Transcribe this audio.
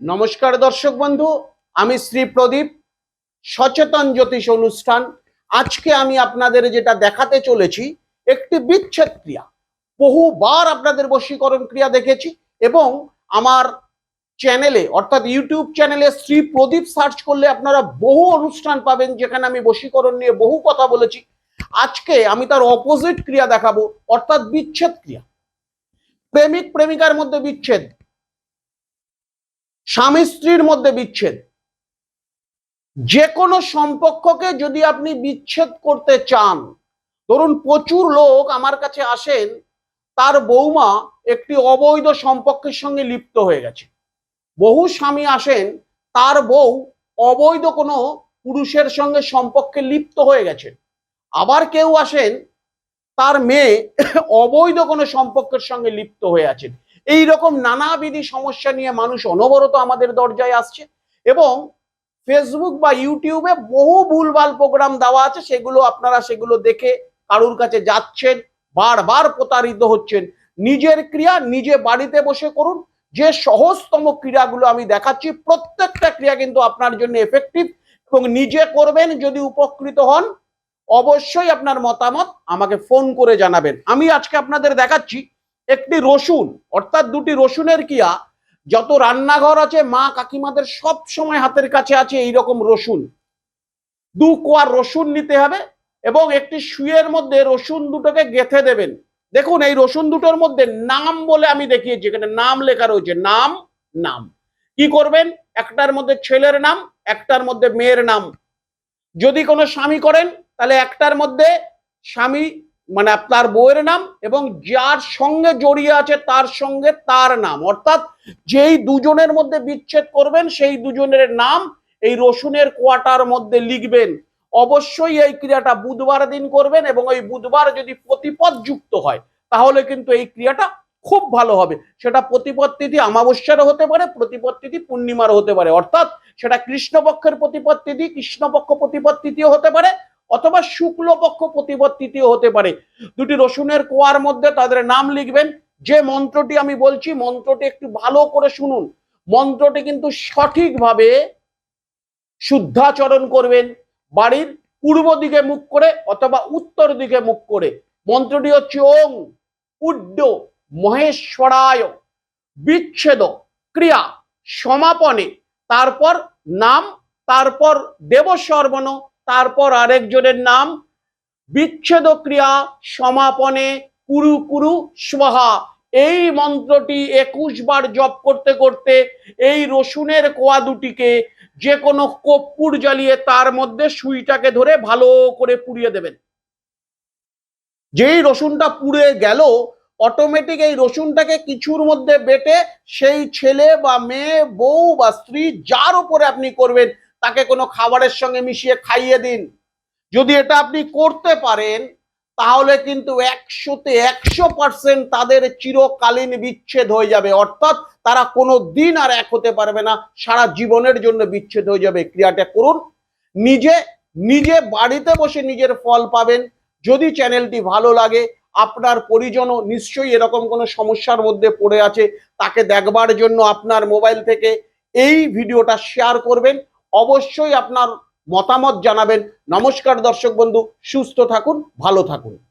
নমস্কার দর্শক বন্ধু, আমি শ্রী প্রদীপ, সচেতন জ্যোতিষ অনুষ্ঠান। আজকে আমি আপনাদের যেটা দেখাতে চলেছি, একটি বিচ্ছেদ ক্রিয়া। বহুবার আপনাদের বশীকরণ ক্রিয়া দেখেছি এবং আমার চ্যানেলে, অর্থাৎ ইউটিউব চ্যানেলে শ্রী প্রদীপ সার্চ করলে আপনারা বহু অনুষ্ঠান পাবেন, যেখানে আমি বশীকরণ নিয়ে বহু কথা বলেছি। আজকে আমি তার অপোজিট ক্রিয়া দেখাবো, অর্থাৎ বিচ্ছেদ ক্রিয়া। প্রেমিক, প্রেমিকার মধ্যে বিচ্ছেদ। স্বামী স্ত্রীর মধ্যে বিচ্ছেদ। যে কোনো সম্পর্ককে যদি আপনি বিচ্ছেদ করতে চান, ধরুন প্রচুর লোক আমার কাছে আসেন, তার বৌমা একটি অবৈধ সম্পর্কের সঙ্গে লিপ্ত হয়ে গেছে। বহু স্বামী আসেন, তার বউ অবৈধ কোনো পুরুষের সঙ্গে সম্পর্কে লিপ্ত হয়ে গেছে। আবার কেউ আসেন, তার মেয়ে অবৈধ কোনো সম্পর্কের সঙ্গে লিপ্ত হয়ে আছেন এই রকম নানাবিধি সমস্যা নিয়ে মানুষ অনবরত আমাদের দরজায় আসছে এবং ফেসবুক বা ইউটিউবে বহু ভুলভাল প্রোগ্রাম দেওয়া আছে, সেগুলো আপনারা সেগুলো দেখে কারুর কাছে যাচ্ছেন, বারবার প্রতারিত হচ্ছেন। নিজের ক্রিয়া নিজে বাড়িতে বসে করুন। যে সহজতম ক্রিয়াগুলো আমি দেখাচ্ছি, প্রত্যেকটা ক্রিয়া কিন্তু আপনার জন্য এফেক্টিভ এবং নিজে করবেন যদি উপকৃত হন, অবশ্যই আপনার মতামত আমাকে ফোন করে জানাবেন। আমি আজকে আপনাদের দেখাচ্ছি একটি রসুন, অর্থাৎ দুটি রসুনের কিয়া, যত রান্নাঘর আছে, মা কাকিমাদের সব সময় হাতের কাছে আছে এই রকম রসুন। দু কোয়া রসুন নিতে হবে এবং একটি শুয়ের মধ্যে রসুন দুটোকে গেথে দেবেন। দেখুন, এই রসুন দুটোর মধ্যে নাম বলে আমি দেখিয়েছি, এখানে নাম লেখা রয়েছে, নাম নাম। কি করবেন? একটার মধ্যে ছেলের নাম, একটার মধ্যে মেয়ের নাম। যদি কোনো স্বামী করেন, তাহলে একটার মধ্যে স্বামী মানে আপনার বউয়ের নাম এবং যার সঙ্গে জড়িয়ে আছে তার সঙ্গে তার নাম। অর্থাৎ যেই দুজনের মধ্যে বিচ্ছেদ করবেন, সেই দুজনের নাম এই রসুনের কোয়াটার মধ্যে লিখবেন। অবশ্যই এই ক্রিয়াটা বুধবার দিন করবেন এবং ওই বুধবার যদি প্রতিপদ যুক্ত হয়, তাহলে কিন্তু এই ক্রিয়াটা খুব ভালো হবে। সেটা প্রতিপদ তিথি অমাবস্যারও হতে পারে, প্রতিপদ তিথি পূর্ণিমারও হতে পারে। অর্থাৎ সেটা কৃষ্ণপক্ষের প্রতিপদ তিথি, কৃষ্ণপক্ষ প্রতিপদ তিথিও হতে পারে অথবা শুক্লপক্ষ প্রতিপদ তৃতীয় হতে পারে। দুটি রসুনের কোয়ার মধ্যে তাদের নাম লিখবেন। যে মন্ত্রটি আমি বলছি, মন্ত্রটি একটু ভালো করে শুনুন। মন্ত্রটি কিন্তু সঠিকভাবে শুদ্ধাচরণ করবেন, বাড়ির পূর্ব দিকে মুখ করে অথবা উত্তর দিকে মুখ করে। মন্ত্রটি হচ্ছে ওং, উড্ড, মহেশ্বরায়, বিচ্ছেদ, ক্রিয়া, সমাপনে, তারপর নাম, তারপর দেবসর্বণ তারপর আরেকজনের নাম বিচ্ছেদ ক্রিয়া সমাপনে কুরু কুরু স্বাহা। এই মন্ত্রটি একুশ বার জপ করতে করতে এই রসুনের কোয়া দুটিকে যে কোনো কর্পূর জ্বালিয়ে তার মধ্যে সুইটাকে ধরে ভালো করে পুড়িয়ে দেবেন। যেই রসুনটা পুড়ে গেল অটোমেটিক এই রসুনটাকে কিছুর মধ্যে বেটে সেই ছেলে বা মেয়ে, বউ বা স্ত্রী যার উপরে আপনি করবেন তাকে কোনো খাবারের সঙ্গে মিশিয়ে খাইয়ে দিন। যদি এটা আপনি করতে পারেন, তাহলে কিন্তু একশোতে একশো পার্সেন্ট তাদের চিরকালীন বিচ্ছেদ হয়ে যাবে। অর্থাৎ তারা কোনো দিন আর এক হতে পারবে না, সারা জীবনের জন্য বিচ্ছেদ হয়ে যাবে। ক্রিয়াটা করুন, নিজে নিজে বাড়িতে বসে নিজের ফল পাবেন। যদি চ্যানেলটি ভালো লাগে, আপনার পরিজনও নিশ্চয়ই এরকম কোনো সমস্যার মধ্যে পড়ে আছে, তাকে দেখবার জন্য আপনার মোবাইল থেকে এই ভিডিওটা শেয়ার করবেন। অবশ্যই আপনার মতামত জানাবেন। নমস্কার দর্শক বন্ধু সুস্থ থাকুন ভালো থাকুন।